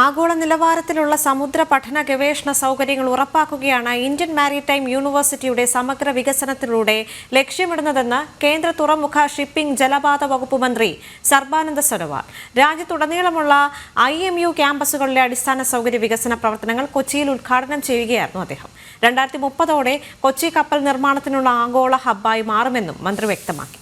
ആഗോള നിലവാരത്തിലുള്ള സമുദ്ര പഠന ഗവേഷണ സൗകര്യങ്ങൾ ഉറപ്പാക്കുകയാണ് ഇന്ത്യൻ മാരിടൈം യൂണിവേഴ്സിറ്റിയുടെ സമഗ്ര വികസനത്തിലൂടെ ലക്ഷ്യമിടുന്നതെന്ന് കേന്ദ്ര തുറമുഖ ഷിപ്പിംഗ് ജലപാത വകുപ്പ് മന്ത്രി സർബാനന്ദ സോനോവാൾ. രാജ്യത്തുടനീളമുള്ള ഐ എം യു ക്യാമ്പസുകളിലെ അടിസ്ഥാന സൗകര്യ വികസന പ്രവർത്തനങ്ങൾ കൊച്ചിയിൽ ഉദ്ഘാടനം ചെയ്യുകയായിരുന്നു അദ്ദേഹം. രണ്ടായിരത്തി മുപ്പതോടെ കൊച്ചി കപ്പൽ നിർമ്മാണത്തിനുള്ള ആഗോള ഹബ്ബായി മാറുമെന്നും മന്ത്രി വ്യക്തമാക്കി.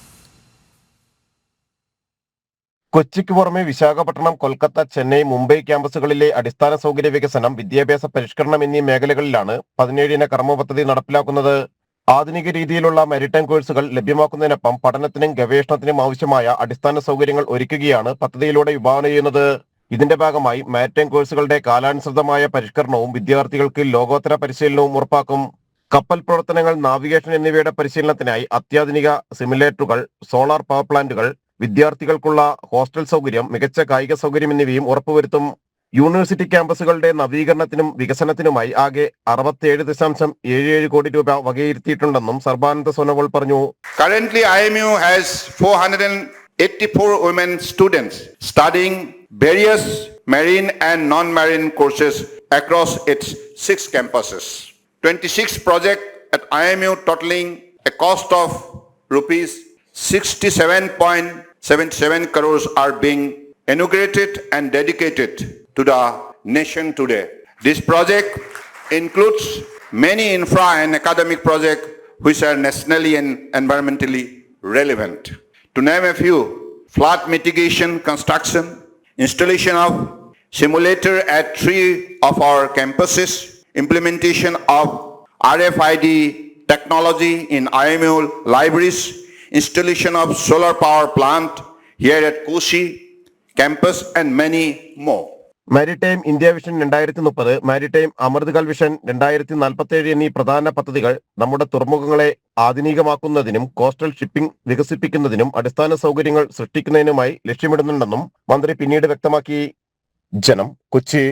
കൊച്ചിക്ക് പുറമെ വിശാഖപട്ടണം കൊൽക്കത്ത ചെന്നൈ മുംബൈ ക്യാമ്പസുകളിലെ അടിസ്ഥാന സൗകര്യ വികസനം വിദ്യാഭ്യാസ പരിഷ്കരണം എന്നീ മേഖലകളിലാണ് പതിനേഴിന കർമ്മ പദ്ധതി നടപ്പിലാക്കുന്നത്. ആധുനിക രീതിയിലുള്ള മെരിടൈം കോഴ്സുകൾ ലഭ്യമാക്കുന്നതിനൊപ്പം പഠനത്തിനും ഗവേഷണത്തിനും ആവശ്യമായ അടിസ്ഥാന സൗകര്യങ്ങൾ ഒരുക്കുകയാണ് പദ്ധതിയിലൂടെ വിഭാവന ചെയ്യുന്നത്. ഇതിന്റെ ഭാഗമായി മാരിടൈം കോഴ്സുകളുടെ കാലാനുസൃതമായ പരിഷ്കരണവും വിദ്യാർത്ഥികൾക്ക് ലോകോത്തര പരിശീലനവും ഉറപ്പാക്കും. കപ്പൽ പ്രവർത്തനങ്ങൾ നാവിഗേഷൻ എന്നിവയുടെ പരിശീലനത്തിനായി അത്യാധുനിക സിമുലേറ്ററുകൾ സോളാർ പവർ പ്ലാന്റുകൾ വിദ്യാർത്ഥികൾക്കുള്ള ഹോസ്റ്റൽ സൗകര്യം മികച്ച കായിക സൗകര്യം എന്നിവയും ഉറപ്പുവരുത്തും യൂണിവേഴ്സിറ്റി ക്യാമ്പസുകളുടെ നവീകരണത്തിനും വികസനത്തിനുമായി ആകെ അറുപത്തിയേഴ് ദശാംശം ഏഴ് ഏഴ് കോടി രൂപ വകയിരുത്തിയിട്ടുണ്ടെന്നും സർബാനന്ദ സോനോവാൾ പറഞ്ഞു Currently, IMU has 484 women students studying various marine and non-marine courses across its six campuses. 26 totalling at IMU of a cost of rupees 67.77 crores are being inaugurated and dedicated to the nation today. This project includes many infra and academic projects which are nationally and environmentally relevant. To name a few, flood mitigation construction, installation of simulator at three of our campuses, implementation of RFID technology in IMU libraries, installation of solar power plant here at Kushi campus and many more. Maritime India vision രണ്ടായിരത്തി മുപ്പത് maritime അമൃതകൽ vision രണ്ടായിരത്തി നാൽപ്പത്തി ഏഴ് എന്നീ പ്രധാന പദ്ധതികൾ നമ്മുടെ തുറമുഖങ്ങളെ ആധുനികമാക്കുന്നതിനും coastal shipping വികസിപ്പിക്കുന്നതിനും അടിസ്ഥാന സൗകര്യങ്ങൾ സൃഷ്ടിക്കുന്നതിനുമായി ലക്ഷ്യമിടുന്നുണ്ടെന്നും മന്ത്രി പിന്നീട് വ്യക്തമാക്കി ജനം കൊച്ചി